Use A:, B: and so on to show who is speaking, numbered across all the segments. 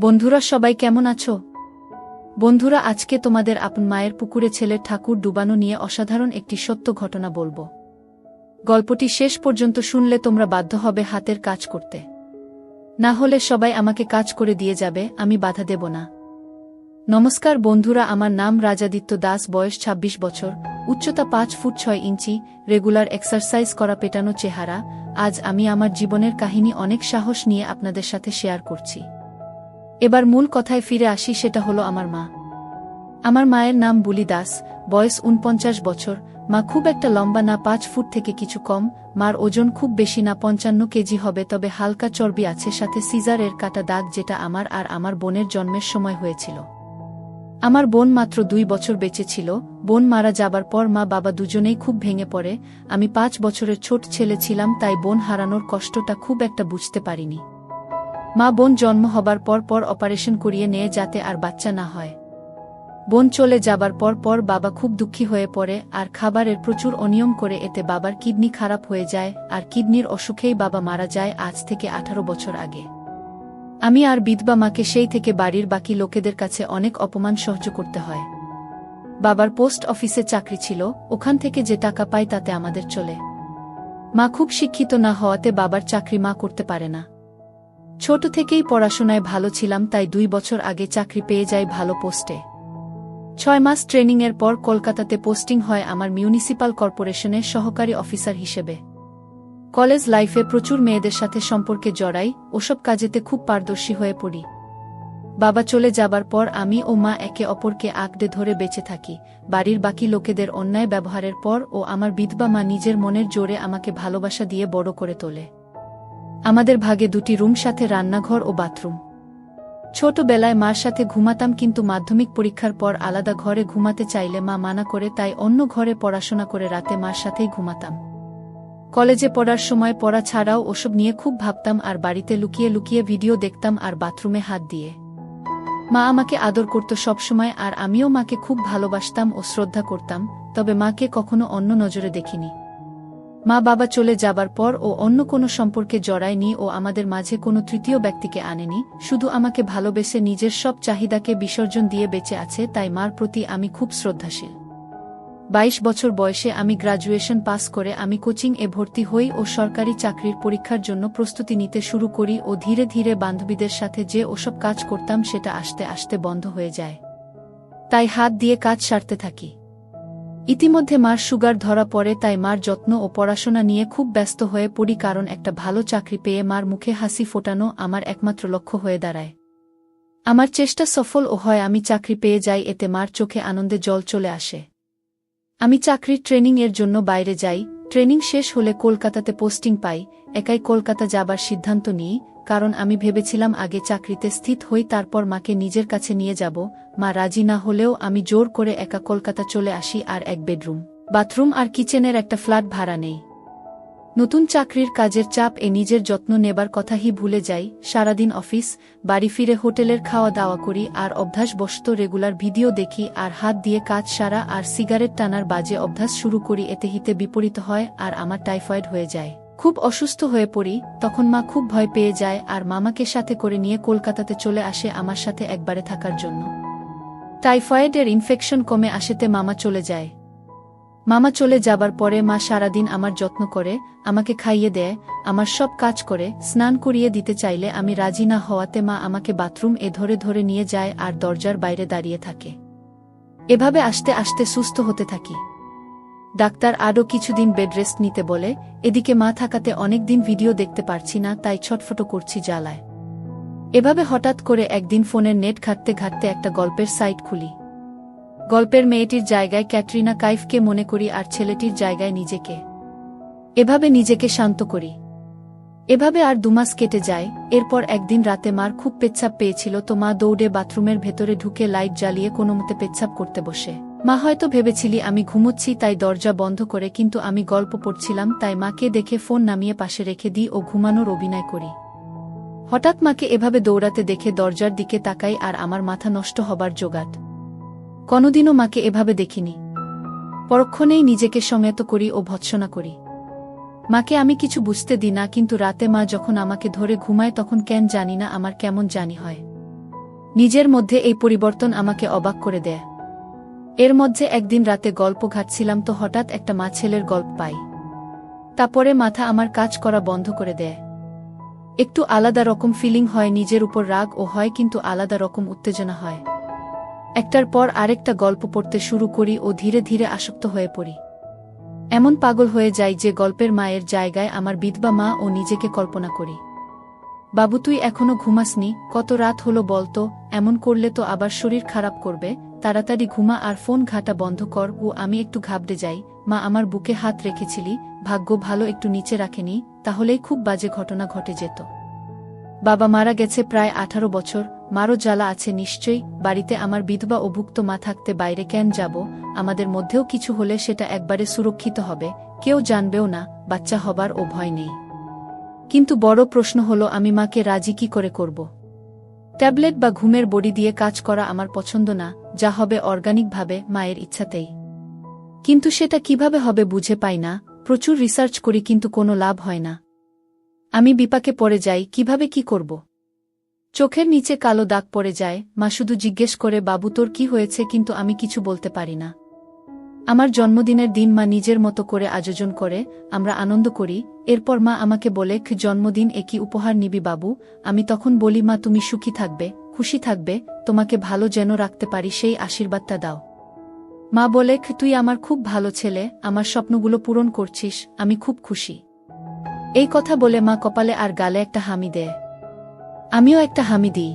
A: বন্ধুরা সবাই কেমন আছো? বন্ধুরা, আজকে তোমাদের আপন মায়ের পুকুরে ছেলের ঠাকুর ডুবানো নিয়ে অসাধারণ একটি সত্য ঘটনা বলব। গল্পটি শেষ পর্যন্ত শুনলে তোমরা বাধ্য হবে হাতের কাজ করতে। না হলে সবাই আমাকে কাজ করে দিয়ে যাবে, আমি বাধা দেব না। নমস্কার বন্ধুরা, আমার নাম রাজাদিত্য দাস, বয়স ২৬ বছর, উচ্চতা পাঁচ ফুট ছয় ইঞ্চি, রেগুলার এক্সারসাইজ করা পেটানো চেহারা। আজ আমি আমার জীবনের কাহিনী অনেক সাহস নিয়ে আপনাদের সাথে শেয়ার করছি। এবার মূল কথায় ফিরে আসি, সেটা হলো আমার মা। আমার মায়ের নাম বুলি দাস বয়স উনপঞ্চাশ বছর, মা খুব একটা লম্বা না, পাঁচ ফুট থেকে কিছু কম, মার ওজন খুব বেশি না, পঞ্চান্ন কেজি হবে, তবে হালকা চর্বি আছে, সাথে সিজারের কাটা দাগ যেটা আমার আর আমার বোনের জন্মের সময় হয়েছিল। আমার বোন মাত্র দুই বছর বেঁচে ছিল, বোন মারা যাবার পর মা বাবা দুজনেই খুব ভেঙে পড়ে, আমি পাঁচ বছরের ছোট ছেলে ছিলাম, তাই বোন হারানোর কষ্টটা খুব একটা বুঝতে পারিনি। মা বোন জন্ম হবার পর পর অপারেশন করিয়ে নিয়ে যাতে আর বাচ্চা না হয়। বোন চলে যাবার পর পর বাবা খুব দুঃখী হয়ে পড়ে আর খাবারের প্রচুর অনিয়ম করে এতে বাবার কিডনি খারাপ হয়ে যায় আর কিডনির অসুখেই বাবা মারা যায় আজ থেকে আঠারো বছর আগে। আমি আর বিধবা মাকে সেই থেকে বাড়ির বাকি লোকেদের কাছে অনেক অপমান সহ্য করতে হয়। বাবার পোস্ট অফিসে চাকরি ছিল, ওখান থেকে যে টাকা পাই তাতে আমাদের চলে। মা খুব শিক্ষিত না হওয়াতে বাবার চাকরি মা করতে পারে না। ছোট থেকেই পড়াশোনায় ভালো ছিলাম, তাই দুই বছর আগে চাকরি পেয়ে যাই ভালো পোস্টে। ছয় মাস ট্রেনিংয়ের পর কলকাতাতে পোস্টিং হয় আমার মিউনিসিপাল কর্পোরেশনের সহকারী অফিসার হিসেবে। কলেজ লাইফে প্রচুর মেয়েদের সাথে সম্পর্কে জড়াই, ওসব কাজেতে খুব পারদর্শী হয়ে পড়ি। বাবা চলে যাবার পর আমি ও মা একে অপরকে আঁকড়ে ধরে বেঁচে থাকি, বাড়ির বাকি লোকেদের অন্যায় ব্যবহারের পর ও আমার বিধবা মা নিজের মনের জোরে আমাকে ভালোবাসা দিয়ে বড় করে তোলে। আমাদের ভাগে দুটি রুম, সাথে রান্নাঘর ও বাথরুম। ছোটবেলায় মার সাথে ঘুমাতাম, কিন্তু মাধ্যমিক পরীক্ষার পর আলাদা ঘরে ঘুমাতে চাইলে মা মানা করে তাই অন্য ঘরে পড়াশোনা করে রাতে মার সাথেই ঘুমাতাম। কলেজে পড়ার সময় পড়া ছাড়াও ওসব নিয়ে খুব ভাবতাম আর বাড়িতে লুকিয়ে লুকিয়ে ভিডিও দেখতাম আর বাথরুমে হাত দিয়ে। মা আমাকে আদর করত সবসময় আর আমিও মাকে খুব ভালোবাসতাম ও শ্রদ্ধা করতাম, তবে মাকে কখনো অন্য নজরে দেখিনি। মা বাবা চলে যাবার পর ও অন্য কোনো সম্পর্কে জড়ায়নি ও আমাদের মাঝে কোনো তৃতীয় ব্যক্তিকে আনেনি, শুধু আমাকে ভালোবেসে নিজের সব চাহিদাকে বিসর্জন দিয়ে বেঁচে আছে, তাই মার প্রতি আমি খুব শ্রদ্ধাশীল। বাইশ বছর বয়সে আমি গ্রাজুয়েশন পাস করে আমি কোচিং এ ভর্তি হই ও সরকারি চাকরির পরীক্ষার জন্য প্রস্তুতি নিতে শুরু করি ও ধীরে ধীরে বান্ধবীদের সাথে যে ওসব কাজ করতাম সেটা আসতে আসতে বন্ধ হয়ে যায়। তাই হাত দিয়ে কাজ সারতে থাকি। ইতিমধ্যে মার সুগার ধরা পড়ে তাই মার যত্ন ও পড়াশোনা নিয়ে খুব ব্যস্ত হয়ে পড়ি কারণ একটা ভালো চাকরি পেয়ে মার মুখে হাসি ফোটানো আমার একমাত্র লক্ষ্য হয়ে দাঁড়ায়। আমার চেষ্টা সফল ও হয় আমি চাকরি পেয়ে যাই এতে মার চোখে আনন্দে জল চলে আসে। আমি চাকরির ট্রেনিং এর জন্য বাইরে যাই, ট্রেনিং শেষ হলে কলকাতাতে পোস্টিং পাই, একাই কলকাতা যাবার সিদ্ধান্ত নিই কারণ আমি ভেবেছিলাম আগে চাকরিতে স্থিত হই, তারপর মাকে নিজের কাছে নিয়ে যাব। মা রাজি না হলেও আমি জোর করে একা কলকাতা চলে আসি আর এক বেডরুম। বাথরুম আর কিচেনের একটা ফ্ল্যাট ভাড়া নেই। নতুন চাকরির কাজের চাপ এ নিজের যত্ন নেবার কথাই ভুলে যাই। সারাদিন অফিস, বাড়ি ফিরে হোটেলের খাওয়া দাওয়া করি আর অভ্যাসবশত রেগুলার ভিডিও দেখি আর হাত দিয়ে কাজ সারা আর সিগারেট টানার বাজে অভ্যাস শুরু করি, এতে হিতে বিপরীত হয় আর আমার টাইফয়েড হয়ে যায়। খুব অসুস্থ হয়ে পড়ি, তখন মা খুব ভয় পেয়ে যায় আর মামাকে সাথে করে নিয়ে কলকাতাতে চলে আসে আমার সাথে একবারে থাকার জন্য। টাইফয়েডের ইনফেকশন কমে আসেতে মামা চলে যায়। মামা চলে যাবার পরে মা সারাদিন আমার যত্ন করে, আমাকে খাইয়ে দেয়, আমার সব কাজ করে, স্নান করিয়ে দিতে চাইলে আমি রাজি না হওয়াতে মা আমাকে বাথরুম এ ধরে ধরে নিয়ে যায় আর দরজার বাইরে দাঁড়িয়ে থাকে। এভাবে আসতে আসতে সুস্থ হতে থাকি। ডাক্তার আরও কিছুদিন বেড রেস্ট নিতে বলে, এদিকে মা থাকাতে অনেকদিন ভিডিও দেখতে পারছি না, তাই ছটফটো করছি জ্বালায়। এভাবে হঠাৎ করে একদিন ফোনের নেট ঘাটতে ঘাটতে একটা গল্পের সাইট খুলি। গল্পের মেয়েটির জায়গায় ক্যাটরিনা কাইফকে মনে করি আর ছেলেটির জায়গায় নিজেকে। এভাবে নিজেকে শান্ত করি। এভাবে আর দুমাস কেটে যায়, এরপর একদিন রাতে মার খুব পেচ্ছাপ পেয়েছিল তো মা দৌড়ে বাথরুমের ভেতরে ঢুকে লাইট জ্বালিয়ে কোনো মতে পেচ্ছাপ করতে বসে। মা হয়তো ভেবেছিলি আমি ঘুমোচ্ছি তাই দরজা বন্ধ করে কিন্তু আমি গল্প পড়ছিলাম তাই মাকে দেখে ফোন নামিয়ে পাশে রেখে দিই ও ঘুমানোর অভিনয় করি। হঠাৎ মাকে এভাবে দৌড়াতে দেখে দরজার দিকে তাকাই আর আমার মাথা নষ্ট হবার জোগাট কোনোদিনও মাকে এভাবে দেখিনি। পরক্ষণেই নিজেকে সংযত করি ও ভৎসনা করি। মাকে আমি কিছু বুঝতে দিই না কিন্তু রাতে মা যখন আমাকে ধরে ঘুমায় তখন কেন জানি না আমার কেমন জানি হয়। নিজের মধ্যে এই পরিবর্তন আমাকে অবাক করে দেয়। এর মধ্যে একদিন রাতে গল্প ঘাটছিলাম তো হঠাৎ একটা মা ছেলের গল্প পাই। তারপরে মাথা আমার কাজ করা বন্ধ করে দেয়। একটু আলাদা রকম ফিলিং হয় নিজের উপর রাগ ও হয় কিন্তু আলাদা রকম উত্তেজনা হয়। একটার পর আরেকটা গল্প পড়তে শুরু করি ও ধীরে ধীরে আসক্ত হয়ে পড়ি। এমন পাগল হয়ে যাই যে গল্পের মায়ের জায়গায় আমার বিধবা মা ও নিজেকে কল্পনা করি। বাবু, তুই এখনও ঘুমাসনি? কত রাত হলো বলতো? এমন করলে তো আবার শরীর খারাপ করবে? তাড়াতাড়ি ঘুমা আর ফোন ঘাটা বন্ধ কর, ও আমি একটু ঘাবড়ে যাই। মা আমার বুকে হাত রেখেছিলি, ভাগ্য ভালো একটু নিচে রাখেনি, তাহলেই খুব বাজে ঘটনা ঘটে যেত। বাবা মারা গেছে প্রায় আঠারো বছর, মারও জ্বালা আছে নিশ্চয়ই, বাড়িতে আমার বিধবা অভুক্ত মা থাকতে বাইরে কেন যাব, আমাদের মধ্যেও কিছু হলে সেটা একবারে সুরক্ষিত হবে, কেউ জানবেও না, বাচ্চা হবার ও ভয় নেই। কিন্তু বড় প্রশ্ন হলো, আমি মাকে রাজি কি করে করব? ট্যাবলেট বা ঘুমের বড়ি দিয়ে কাজ করা আমার পছন্দ না যা হবে অর্গানিকভাবে মায়ের ইচ্ছাতেই। কিন্তু সেটা কীভাবে হবে বুঝে পাই না প্রচুর রিসার্চ করি কিন্তু কোনো লাভ হয় না। আমি বিপাকে পড়ে যাই কীভাবে কি করব? চোখের নিচে কালো দাগ পড়ে যায় মা শুধু জিজ্ঞেস করে বাবু তোর কি হয়েছে? কিন্তু আমি কিছু বলতে পারি না। আমার জন্মদিনের দিন মা নিজের মতো করে আয়োজন করে আমরা আনন্দ করি এরপর মা আমাকে বলে "খ, জন্মদিন একই উপহার নিবি বাবু? আমি তখন বলি মা তুমি সুখী থাকবে। খুশি থাকবে, তোমাকে ভালো যেন রাখতে পারি সেই আশীর্বাদটা দাও। মা বলে তুই আমার খুব ভালো ছেলে, আমার স্বপ্নগুলো পূরণ করছিস, আমি খুব খুশি। এই কথা বলে মা কপালে আর গালে একটা হামি দেয়। আমিও একটা হামি দিই।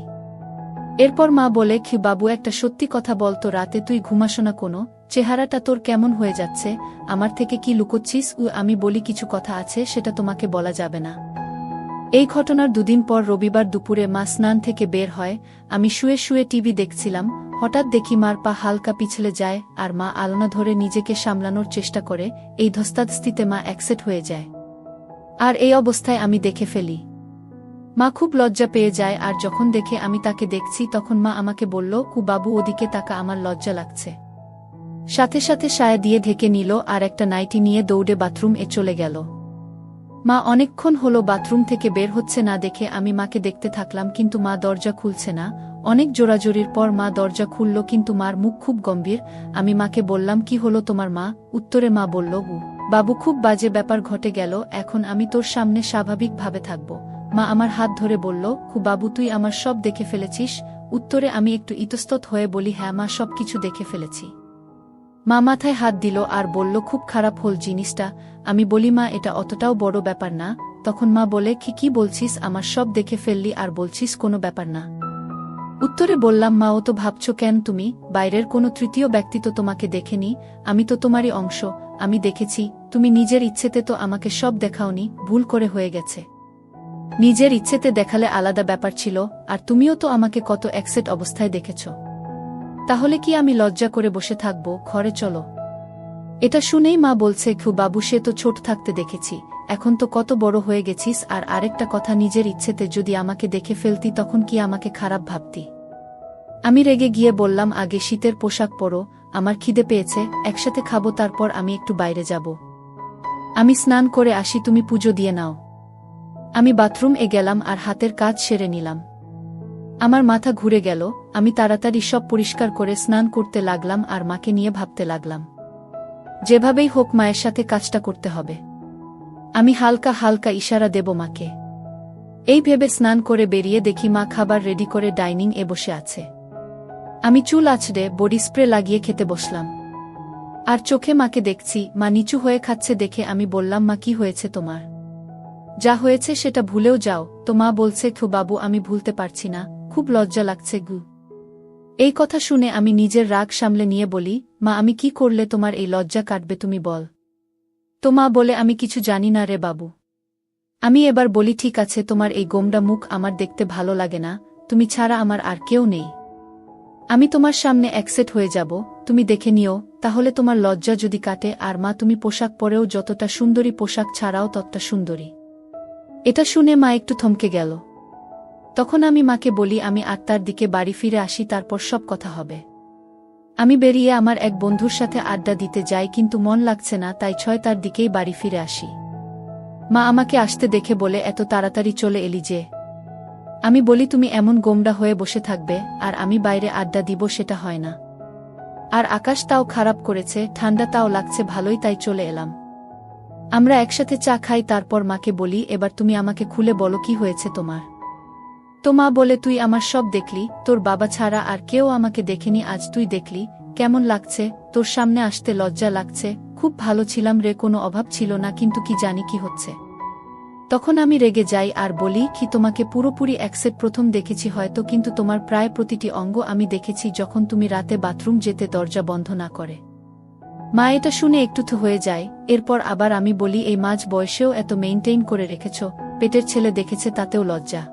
A: এরপর মা বলে খি বাবু, একটা সত্যি কথা বলতো রাতে তুই ঘুমাস না কোনো, চেহারাটা তোর কেমন হয়ে যাচ্ছে, আমার থেকে কি লুকোচ্ছিস উ আমি বলি কিছু কথা আছে, সেটা তোমাকে বলা যাবে না। এই ঘটনার দুদিন পর রবিবার দুপুরে মা স্নান থেকে বের হয়, আমি শুয়ে শুয়ে টিভি দেখছিলাম, হঠাৎ দেখি মার পা হালকা পিছলে যায় আর মা আলনা ধরে নিজেকে সামলানোর চেষ্টা করে, এই ধস্তাধস্তিতে মা অ্যাকসেট হয়ে যায়। আর এই অবস্থায় আমি দেখে ফেলি। মা খুব লজ্জা পেয়ে যায় আর যখন দেখে আমি তাকে দেখছি তখন মা আমাকে বলল, কু বাবু, ওদিকে তাকা, আমার লজ্জা লাগছে। সাথে সাথে সায়া দিয়ে ঢেকে নিল আর একটা নাইটি নিয়ে দৌড়ে বাথরুম এ চলে গেল। মা অনেকক্ষণ হলো বাথরুম থেকে বের হচ্ছে না দেখে আমি মাকে দেখতে থাকলাম কিন্তু মা দরজা খুলছে না। অনেক জোরাজোরির পর মা দরজা খুলল কিন্তু মার মুখ খুব গম্ভীর। আমি মাকে বললাম, কি হলো তোমার মা? উত্তরে মা বলল গু বাবু খুব বাজে ব্যাপার ঘটে গেল, এখন আমি তোর সামনে স্বাভাবিকভাবে থাকব। মা আমার হাত ধরে বলল খু বাবু, তুই আমার সব দেখে ফেলেছিস। উত্তরে আমি একটু ইতস্তত হয়ে বলি হ্যাঁ মা সব কিছু দেখে ফেলেছি। মা মাথায় হাত দিল আর বলল, খুব খারাপ হল জিনিসটা। আমি বলি, মা, এটা অতটাও বড় ব্যাপার না। তখন মা বলে, কি কি বলছিস? আমার সব দেখে ফেললি আর বলছিস কোনো ব্যাপার না। উত্তরে বললাম, মা, ও তো ভাবছ কেন তুমি? বাইরের কোনো তৃতীয় ব্যক্তি তো তোমাকে দেখেনি। আমি তো তোমারই অংশ। আমি দেখেছি। তুমি নিজের ইচ্ছেতে তো আমাকে সব দেখাওনি। ভুল করে হয়ে গেছে। নিজের ইচ্ছেতে দেখালে আলাদা ব্যাপার ছিল। আর তুমিও তো আমাকে কত একসেট অবস্থায় দেখেছ। তাহলে কি আমি লজ্জা করে বসে থাকব? ঘরে চলো। এটা শুনেই মা বলছে খু বাবু, সে তো ছোট থাকতে দেখেছি। এখন তো কত বড় হয়ে গেছিস, আর আরেকটা কথা নিজের ইচ্ছেতে যদি আমাকে দেখে ফেলতি, তখন কি আমাকে খারাপ ভাবতি? আমি রেগে গিয়ে বললাম, আগে শীতের পোশাক পরো, আমার খিদে পেয়েছে, একসাথে খাব, তারপর আমি একটু বাইরে যাব। আমি স্নান করে আসি, তুমি পুজো দিয়ে নাও। আমি বাথরুম এ গেলাম, আর হাতের কাজ সেরে নিলাম। আমার মাথা ঘুরে গেল, আমি তাড়াতাড়ি সব পরিষ্কার করে স্নান করতে লাগলাম আর মাকে নিয়ে ভাবতে লাগলাম। যেভাবেই হোক মায়ের সাথে কাজটা করতে হবে। আমি হালকা হালকা ইশারা দেব মাকে। এই ভেবে স্নান করে বেরিয়ে দেখি মা খাবার রেডি করে ডাইনিং এ বসে আছে। আমি চুল আছড়ে বডি স্প্রে লাগিয়ে খেতে বসলাম। আর চোখে মাকে দেখছি, মা নিচু হয়ে খাচ্ছে দেখে আমি বললাম, মা, কি হয়েছে তোমার? যা হয়েছে সেটা ভুলেও যাও। তো মা বলছে, থু বাবু, আমি ভুলতে পারছি না। খুব লজ্জা লাগছে গু। এই কথা শুনে আমি নিজের রাগ সামলে নিয়ে বলি, মা, আমি কি করলে তোমার এই লজ্জা কাটবে তুমি বল। তো মা বলে, আমি কিছু জানি না রে বাবু। আমি এবার বলি, ঠিক আছে, তোমার এই গোমডা মুখ আমার দেখতে ভালো লাগে না, তুমি ছাড়া আমার আর কেউ নেই। আমি তোমার সামনে অ্যাকসেট হয়ে যাব, তুমি দেখে নিও, তাহলে তোমার লজ্জা যদি কাটে, আর মা, তুমি পোশাক পরেও যতটা সুন্দরী পোশাক ছাড়াও ততটা সুন্দরী। এটা শুনে মা একটু থমকে গেল। তখন আমি মাকে বলি, আমি আটটার দিকে বাড়ি ফিরে আসি, তারপর সব কথা হবে। আমি বেরিয়ে আমার এক বন্ধুর সাথে আড্ডা দিতে যাই, কিন্তু মন লাগছে না, তাই ছয় তার দিকেই বাড়ি ফিরে আসি। মা আমাকে আসতে দেখে বলে, এত তাড়াতাড়ি চলে এলি যে। আমি বলি, তুমি এমন গোমরা হয়ে বসে থাকবে, আর আমি বাইরে আড্ডা দিব, সেটা হয় না। আর আকাশ তাও খারাপ করেছে, ঠান্ডা তাও লাগছে, ভালোই তাই চলে এলাম। আমরা একসাথে চা খাই, তারপর মাকে বলি, এবার তুমি আমাকে খুলে বলো, কি হয়েছে তোমার? তো মা বলে, তুই আমার সব দেখলি, তোর বাবা ছাড়া আর কেউ আমাকে দেখেনি, আজ তুই দেখলি, কেমন লাগছে, তোর সামনে আসতে লজ্জা লাগছে, খুব ভালো ছিলাম রে, কোনো অভাব ছিল না, কিন্তু কি জানি কি হচ্ছে। তখন আমি রেগে যাই আর বলি, কি তোমাকে পুরোপুরি অ্যাকসেপ্ট প্রথম দেখেছি হয়তো, কিন্তু তোমার প্রায় প্রতিটি অঙ্গ আমি দেখেছি যখন তুমি রাতে বাথরুম যেতে দরজা বন্ধ না করে। মা এটা শুনে একটু তো হয়ে যায়, এরপর আবার আমি বলি, এই মাঝ বয়সেও এত মেইনটেইন করে রেখেছ, পেটের ছেলে দেখেছে তাতেও লজ্জা।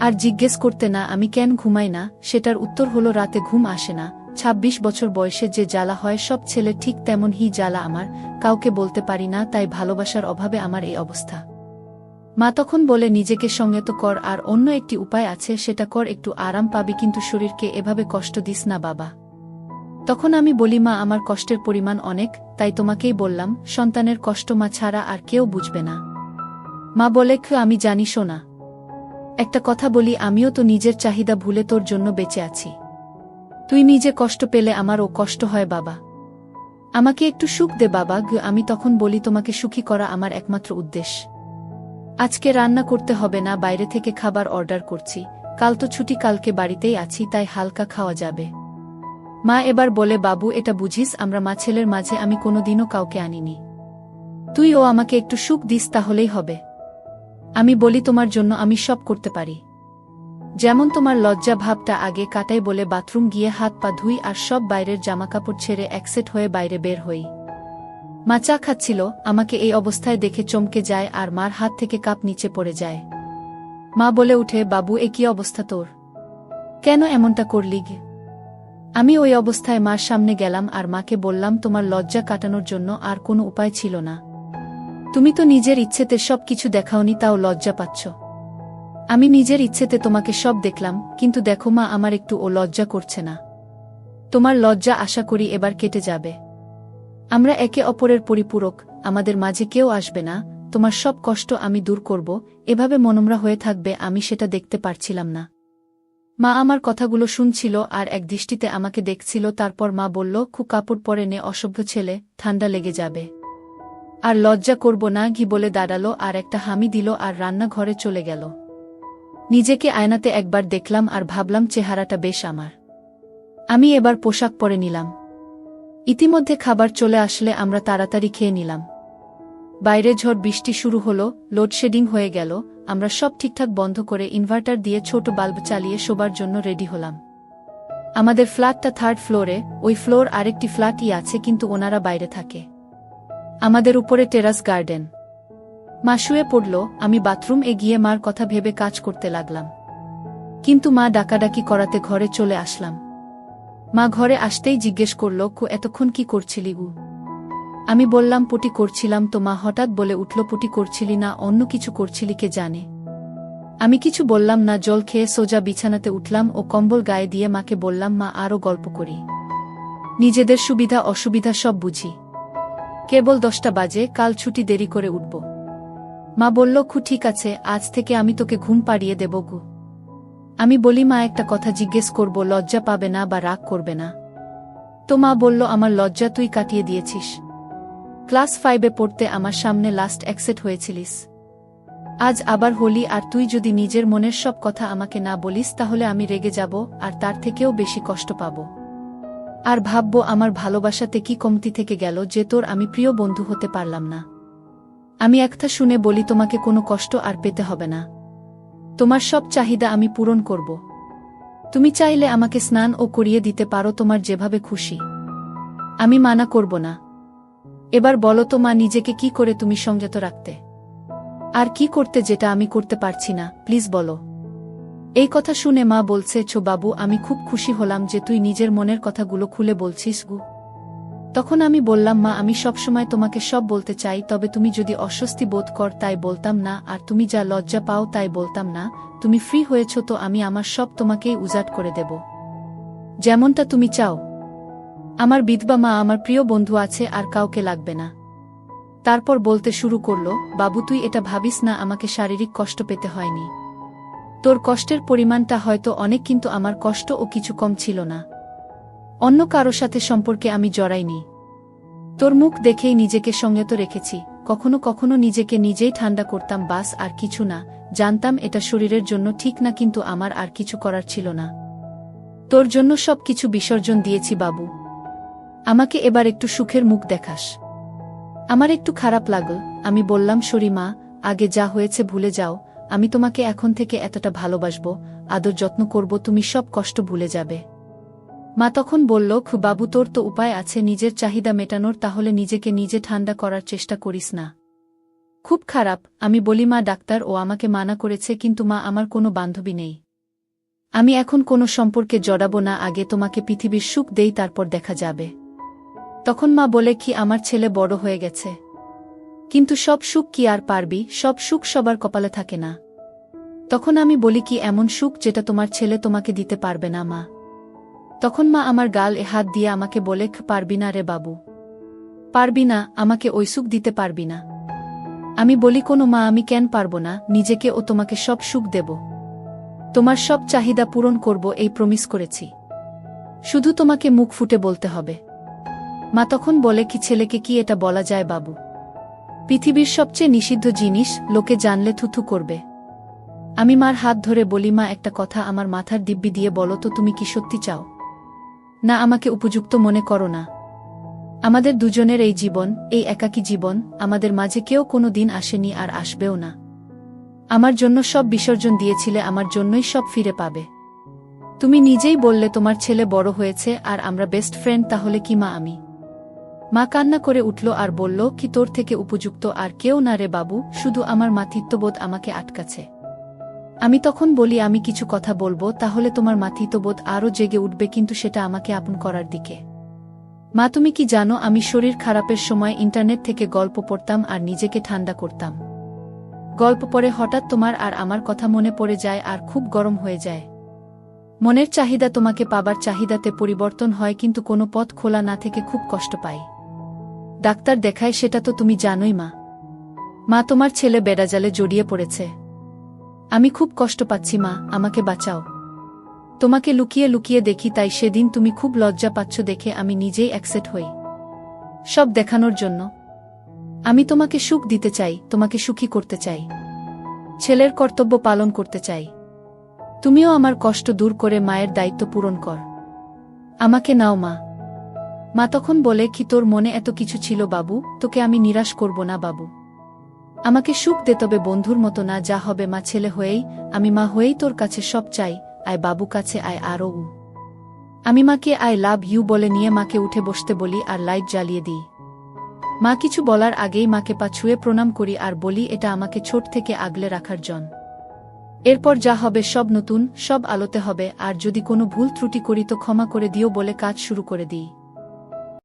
A: আর জিজ্ঞেস করতে না আমি কেন ঘুমাই না? সেটার উত্তর হলো রাতে ঘুম আসে না। ২৬ বছর বয়সে যে জ্বালা হয় সব ছেলে ঠিক তেমন হি জ্বালা আমার। কাউকে বলতে পারি না তাই ভালোবাসার অভাবে আমার এই অবস্থা। মা তখন বলে নিজেকে সঙ্গে তো কর আর অন্য একটি উপায় আছে সেটা কর একটু আরাম পাবি কিন্তু শরীরকে এভাবে কষ্ট দিস না বাবা। তখন আমি বলি মা আমার কষ্টের পরিমাণ অনেক তাই তোমাকেই বললাম সন্তানের কষ্ট মা ছাড়া আর কেউ বুঝবে না। মা বলে "খ, আমি জানি শোনা। একটা কথা বলি, আমিও তো নিজের চাহিদা ভুলে তোর জন্য বেঁচে আছি। তুই নিজে কষ্ট পেলে আমারও কষ্ট হয়, বাবা। আমাকে একটু সুখ দে, বাবা। আমি তখন বলি, তোমাকে সুখী করা আমার একমাত্র উদ্দেশ্য। আজকে রান্না করতে হবে না, বাইরে থেকে খাবার অর্ডার করছি। কাল তো ছুটি, কালকে বাড়িতেই আছি, তাই হালকা খাওয়া যাবে। মা এবার বলে, বাবু, এটা বুঝিস, আমরা মা ছেলের মাঝে আমি কোনোদিনও কাউকে আনিনি। তুই ও আমাকে একটু সুখ দিস, তাহলেই হবে। আমি বলি তোমার জন্য আমি সব করতে পারি। যেমন তোমার লজ্জা ভাবটা আগে কাটাই বলে বাথরুম গিয়ে হাত পা ধুই আর সব বাইরের জামাকাপড় ছেড়ে একসেট হয়ে বাইরে বের হই। মা চা খাচ্ছিল, আমাকে এই অবস্থায় দেখে চমকে যায় আর মার হাত থেকে কাপ নিচে পড়ে যায়। মা বলে উঠে, বাবু, এ কি অবস্থা তোর? কেন এমনটা করলি গে?" আমি ওই অবস্থায় মার সামনে গেলাম আর মাকে বললাম, তোমার লজ্জা কাটানোর জন্য আর কোনো উপায় ছিল না। তুমি তো নিজের ইচ্ছেতে সব কিছু দেখাওনি, তাও লজ্জা পাচ্ছ। আমি নিজের ইচ্ছেতে তোমাকে সব দেখলাম, কিন্তু দেখো মা, আমার একটু ও লজ্জা করছে না। তোমার লজ্জা আশা করি এবার কেটে যাবে। আমরা একে অপরের পরিপূরক, আমাদের মাঝে কেউ আসবে না, তোমার সব কষ্ট আমি দূর করব, এভাবে মনোমরা হয়ে থাকবে আমি সেটা দেখতে পারছিলাম না। মা আমার কথাগুলো শুনছিল আর এক দৃষ্টিতে আমাকে দেখছিল, তারপর মা বলল, খুব কাপড় পরে নে, অসভ্য ছেলে, ঠান্ডা লেগে যাবে। আর লজ্জা করব না, ঘি বলে দাঁড়াল আর একটা হামি দিল আর রান্নাঘরে চলে গেল। নিজেকে আয়নাতে একবার দেখলাম আর ভাবলাম চেহারাটা বেশ আমার। আমি এবার পোশাক পরে নিলাম। ইতিমধ্যে খাবার চলে আসলে আমরা তাড়াতাড়ি খেয়ে নিলাম। বাইরে ঝড় বৃষ্টি শুরু হলো, লোডশেডিং হয়ে গেল, আমরা সব ঠিকঠাক বন্ধ করে ইনভার্টার দিয়ে ছোট বাল্ব চালিয়ে শোবার জন্য রেডি হলাম। আমাদের ফ্ল্যাটটা থার্ড ফ্লোরে, ওই ফ্লোর আরেকটি ফ্ল্যাটই আছে কিন্তু ওনারা বাইরে থাকে। আমাদের উপরে টেরাস গার্ডেন। মা শুয়ে পড়ল, আমি বাথরুম এ গিয়ে মার কথা ভেবে কাজ করতে লাগলাম। কিন্তু মা ডাকাডাকি করাতে ঘরে চলে আসলাম। মা ঘরে আসতেই জিজ্ঞেস করল, কু, এতক্ষণ কি করছিলি গু? আমি বললাম, পুটি করছিলাম তো মা হঠাৎ বলে উঠল, পুটি করছিলি না, অন্য কিছু করছিলি কে জানে? আমি কিছু বললাম না, জল খেয়ে সোজা বিছানাতে উঠলাম ও কম্বল গায়ে দিয়ে মাকে বললাম, মা আরও গল্প করি। নিজেদের সুবিধা অসুবিধা সব বুঝি। কেবল দশটা বাজে, কাল ছুটি দেরি করে উঠব। মা বলল, খু, ঠিক আছে, আজ থেকে আমি তোকে ঘুম পাড়িয়ে দেব গু। আমি বলি, মা, একটা কথা জিজ্ঞেস করব, লজ্জা পাবে না বা রাগ করবে না? তো মা বলল, আমার লজ্জা তুই কাটিয়ে দিয়েছিস। ক্লাস ফাইভে পড়তে আমার সামনে লাস্ট অ্যাক্সেট হয়েছিলিস। আজ আবার হলি, আর তুই যদি নিজের মনের সব কথা আমাকে না বলিস, তাহলে আমি রেগে যাব, আর তার থেকেও বেশি কষ্ট পাব। আর ভাবব আমার ভালোবাসাতে কি কমতি থেকে গেল যে তোর আমি প্রিয় বন্ধু হতে পারলাম না। আমি একটা শুনে বলি, তোমাকে কোনো কষ্ট আর পেতে হবে না। তোমার সব চাহিদা আমি পূরণ করব। তুমি চাইলে আমাকে স্নান ও করিয়ে দিতে পারো তোমার যেভাবে খুশি। আমি মানা করব না। এবার বলো তো মা, নিজেকে কি করে তুমি সংযত রাখতে? আর কি করতে যেটা আমি করতে পারছি না? প্লিজ বলো। এই কথা শুনে মা বলছে, ছো বাবু, আমি খুব খুশি হলাম যে তুই নিজের মনের কথাগুলো খুলে বলছিস গু। তখন আমি বললাম, মা, আমি সবসময় তোমাকে সব বলতে চাই, তবে তুমি যদি অস্বস্তি বোধ কর, তাই বলতাম না, আর তুমি যা লজ্জা পাও, তাই বলতাম না। তুমি ফ্রি হয়েছ, তো আমি আমার সব তোমাকেই উজাট করে দেব। যেমনটা তুমি চাও। আমার বিধবা মা, আমার প্রিয় বন্ধু আছে, আর কাউকে লাগবে না। তারপর বলতে শুরু করল, বাবু, তুই এটা ভাবিস না, আমাকে শারীরিক কষ্ট পেতে হয়নি। তোর কষ্টের পরিমাণটা হয়তো অনেক কিন্তু আমার কষ্ট ও কিছু কম ছিল না। অন্য কারও সাথে সম্পর্কে আমি জড়াইনি। তোর মুখ দেখেই নিজেকে সংযত রেখেছি। কখনো কখনো নিজেকে নিজেই ঠান্ডা করতাম, বাস, আর কিছু না। জানতাম এটা শরীরের জন্য ঠিক না, কিন্তু আমার আর কিছু করার ছিল না। তোর জন্য সব কিছু বিসর্জন দিয়েছি, বাবু। আমাকে এবার একটু সুখের মুখ দেখাস। আমার একটু খারাপ লাগল। আমি বললাম মা, আগে যা হয়েছে ভুলে যাও। আমি তোমাকে এখন থেকে এতটা ভালোবাসব, আদর যত্ন করব, তুমি সব কষ্ট ভুলে যাবে। মা তখন বলল "খু বাবু, তোর তো উপায় আছে, নিজের চাহিদা মেটানোর, তাহলে নিজেকে নিজে ঠান্ডা করার চেষ্টা করিস না। খুব খারাপ, আমি বলি, মা ডাক্তার, ও আমাকে মানা করেছে, কিন্তু মা আমার কোনো বান্ধবী নেই। আমি এখন কোনো সম্পর্কে জড়াবো না, আগে তোমাকে পৃথিবীর সুখ দেই, তারপর দেখা যাবে। তখন মা বলে, কি, আমার ছেলে বড় হয়ে গেছে। কিন্তু সব সুখ কি আর পারবি, সব সুখ সবার কপালে থাকে না। তখন আমি বলি কি এমন সুখ যেটা তোমার ছেলে তোমাকে দিতে পারবে না, মা। তখন মা আমার গাল এ হাত দিয়ে আমাকে বলে পারবি না রে বাবু। পারবি না, আমাকে ওই সুখ দিতে পারবি না। আমি বলি, কোনো মা, আমি কেন পারব না? নিজেকে ও তোমাকে সব সুখ দেব। তোমার সব চাহিদা পূরণ করব, এই প্রমিস করেছি। শুধু তোমাকে মুখ ফুটে বলতে হবে। মা তখন বলে, কি ছেলেকে কি এটা বলা যায় বাবু? পৃথিবীর সবচেয়ে নিষিদ্ধ জিনিস, লোকে জানলে থুথু করবে। আমি মার হাত ধরে বলি, মা, একটা কথা আমার মাথার দিব্যি দিয়ে বলো তো, তুমি কি সত্যি চাও? না, আমাকে উপযুক্ত মনে করো না। আমাদের দুজনের এই জীবন, এই একাকী জীবন, আমাদের মাঝে কেউ কোনো দিন আসেনি আর আসবেও না। আমার জন্য সব বিসর্জন দিয়েছিলে, আমার জন্যই সব ফিরে পাবে। তুমি নিজেই বললে, তোমার ছেলে বড় হয়েছে, আর আমরা বেস্ট ফ্রেন্ড তাহলে কি মা আমি? মা কান্না করে উঠল আর বলল, কি তোর থেকে উপযুক্ত? আর কেউ না রে বাবু, শুধু আমার মাতৃত্ববোধ আমাকে আটকাছে আমি তখন বলি, আমি কিছু কথা বলব, তাহলে তোমার মাতৃত্ববোধ আরও জেগে উঠবে কিন্তু সেটা আমাকে আপন করার দিকে। মা, তুমি কি জানো, আমি শরীর খারাপের সময় ইন্টারনেট থেকে গল্প পড়তাম আর নিজেকে ঠান্ডা করতাম। গল্প পড়ে হঠাৎ তোমার আর আমার কথা মনে পড়ে যায় আর খুব গরম হয়ে যায়। মনের চাহিদা তোমাকে পাবার চাহিদাতে পরিবর্তন হয় কিন্তু কোনো পথ খোলা না থেকে খুব কষ্ট পাই। ডাক্তার দেখায় সেটা তো তুমি জানোই, মা। মা তোমার ছেলে বেড়াজালে জড়িয়ে পড়েছে। আমি খুব কষ্ট পাচ্ছি, মা, আমাকে বাঁচাও। তোমাকে লুকিয়ে লুকিয়ে দেখি, তাই সেদিন তুমি খুব লজ্জা পাচ্ছ দেখে আমি নিজেই অ্যাকসেপ্ট হই। সব দেখানোর জন্য। আমি তোমাকে সুখ দিতে চাই, তোমাকে সুখী করতে চাই। ছেলের কর্তব্য পালন করতে চাই। তুমিও আমার কষ্ট দূর করে মায়ের দায়িত্ব পূরণ কর। আমাকে নাও, মা। মা তখন বলে, কি তোর মনে এত কিছু ছিল বাবু? তোকে আমি নিরাশ করব না বাবু। আমাকে সুখ দে তবে বন্ধুর মতো না, যা হবে মা ছেলে হয়েই, আমি মা হয়েই তোর কাছে সব চাই, আয় বাবু কাছে, আয় আরও উ। আমি মাকে আই লাভ ইউ বলে নিয়ে মাকে উঠে বসতে বলি আর লাইট জ্বালিয়ে দিই। মা কিছু বলার আগেই মাকে পা ছুঁয়ে প্রণাম করি আর বলি, এটা আমাকে ছোট থেকে আগলে রাখার জন। এরপর যা হবে সব নতুন, সব আলোতে হবে, আর যদি কোনো ভুল ত্রুটি করি তো ক্ষমা করে দিও বলে কাজ শুরু করে দিই।